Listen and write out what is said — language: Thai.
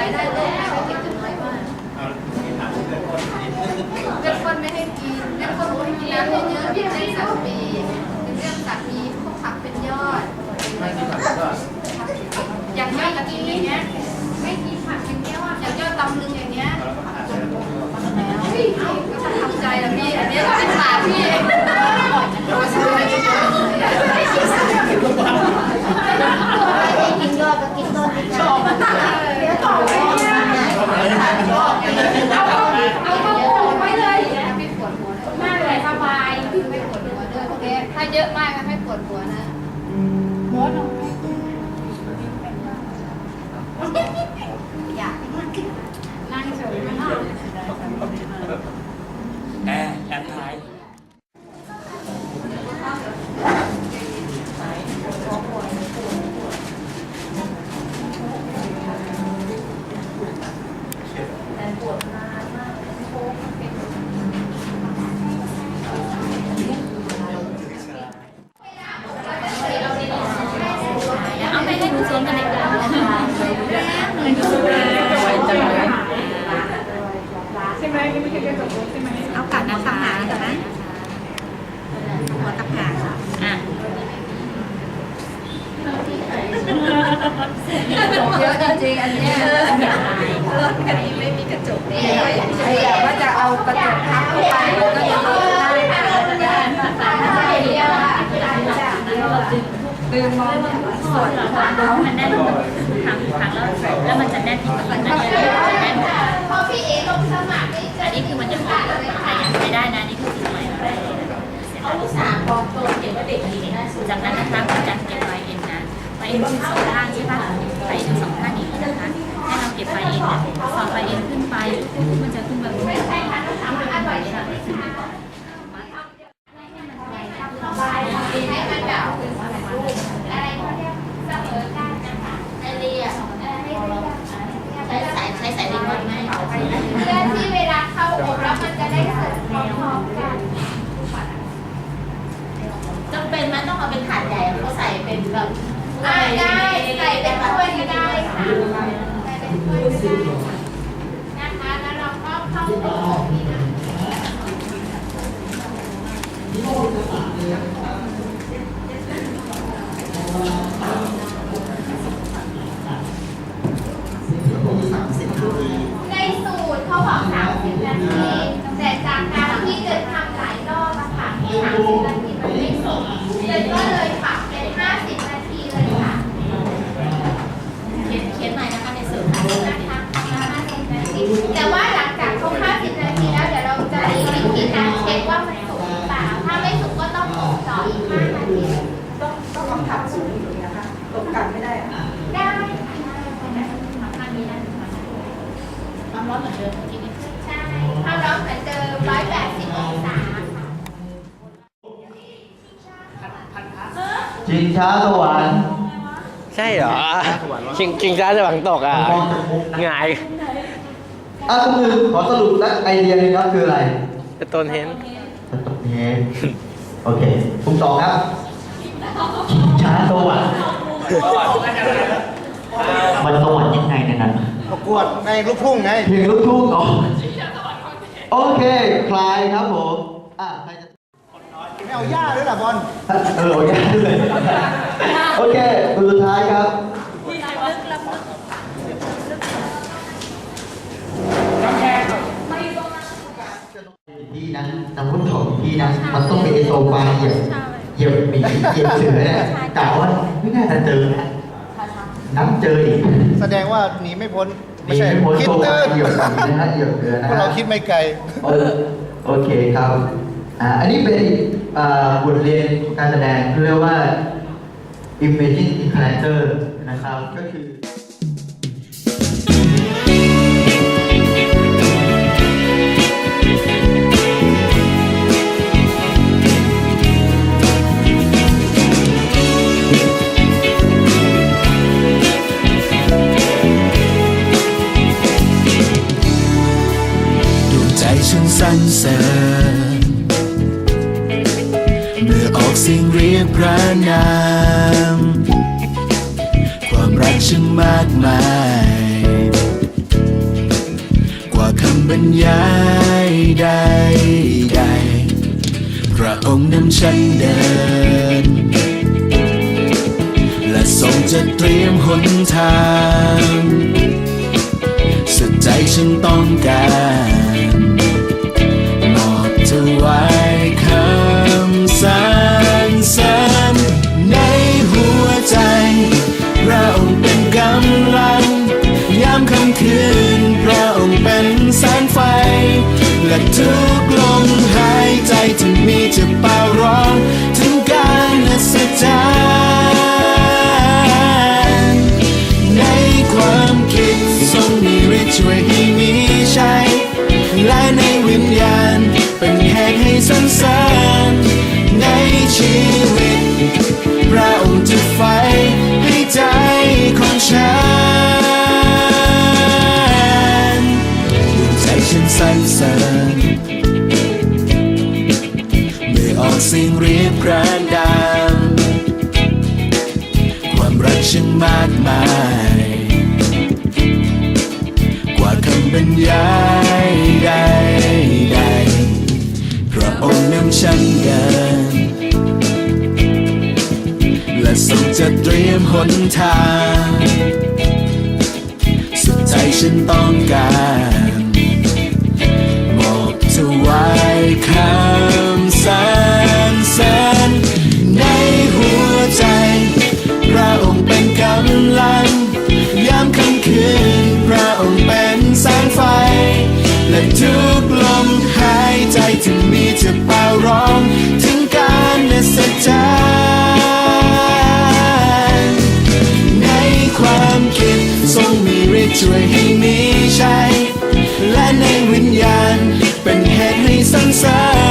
รายได้โลกไม่ให้กินน้อยมากเลือดข้นไม่ให้กินเลือดข้นไม่ให้กินน้ำเยอะๆเรื่องสัตว์ปีเรื่องสัตว์มีพวกผักเป็นยอดอย่างยอดกระถิ่นอย่างเงี้ยไม่กินผักอย่างเงี้ยว่าอย่างยอดตำลึงอย่างเงี้ย จกทับเข้าไปมันก็จะลดได้ลืมมองส่วนของน้องมันแน่นทางทางแล้วแล้วมันจะแน่นที่มันจะแน่นพอพี่เอลงสมัครนี่อันนี้คือมันจะขาดแต่ยังไม่ได้นะนี่คือสิ่งใหม่เราได้เลยนะเอาที่สามบอกตัวเก็บไว้เด็กนี้จากนั้นนะคะคุณจะเก็บไฟเอ็นนะไฟเอ็นมีสองข้างใช่ปะไฟเอ็นสองข้างนี้นะคะให้เราเก็บไฟเอ็นเนี่ยพอไฟเอ็นขึ้นไปมันจะขึ้นมาบนหัวที่เป็นอร่อยค่ะ ให้มันแบบอะไรเขาเรียกเสมอกันนะคะ ไอเดียใช้สายใช้สายลิงก์ไหม เพื่อที่เวลาเข้าอบแล้วมันจะได้เสริมพร้อมๆกัน จำเป็นไหมต้องเอาเป็นถาดใหญ่เขาใส่เป็นแบบ อ่า ได้ใส่เป็นถ้วยก็ได้ค่ะใส่เป็นถ้วยก็ได้นะคะแล้วเราก็เข้าอบนี่นะ ในสูตรเขาบอก 30 นาที แต่จากการที่เกิดทำหลายรอบอะค่ะ30 นาทีมันไม่สมเกิดก็เลยปรับเป็น 50 นาทีเลยค่ะ เขียนเขียนใหม่นะคะในสูตร นะคะ50 นาที แต่ว่าหลังจากครบ50 นาทีแล้วเดี๋ยวเราจะมีวิธีการเช็คว่ามันสุกหรือเปล่า ถ้าไม่สุกก็ต้องอบต่ออีก 5 นาที ต้องต้องเอาผักสูงอยู่นะคะ ตกกันไม่ได้อะได้ความร้อนเหมือนเดิมเมื่อกี้นี้ใช่ความร้อนเหมือนเดิม180องศาค่ะชิงช้าสวรรค์ใช่เหรอชิงชิงช้าจะหวังตกอะหงายอะคุณมือขอสรุปและไอเดียนี้ครับคืออะไรเป็นต้นเห็นสตกเฮดโอเคคุณสองครับชิงช้าสวรรค์ มันสวรรค์ยังไงเนยนั้นประกวดในลูกทุ่งไง เพลงลูกทุ่งอ๋อโอเค คลายครับผม อะใครจะไม่เอาหญ้าด้วยล่ะบอล เออโอเคเลยโอเคคนสุดท้ายครับที่นั้นสมมติของที่นั้นมันต้องเป็นไอโซฟาเหยียบ เหยียบหมีเหยียบเสือเนี่ยกะว่าไม่น่าจะเจอนะน้ำเจออีกแสดงว่าหนีไม่พ้นไม่นี่ใช่ไม่พ้นคิดโซฟาตื้นเหยียบหมีนะฮะเหยียบเสือนะพวกฮะเราคิดไม่ไกลโอโอเคครับอ่าอันนี้เป็นอ่าบทเรียนการแสดงเรียกว่า Imagine in Character นะครับก็คือ ฉันสั่นเสริญเมื่อออกเสียงเรียกพระนาม ความรักฉันมากมาย กว่าคำบรรยายใดๆพระองค์นำฉันเดิน และทรงจะเตรียมหนทางสุดใจฉันต้องการ ฉันมากมาย กว่าคำบรรยายใดๆพระองค์นำฉันเดิน และทรงจะเตรียมหนทาง สุดใจฉันต้องการมอบถวายคำ ตุ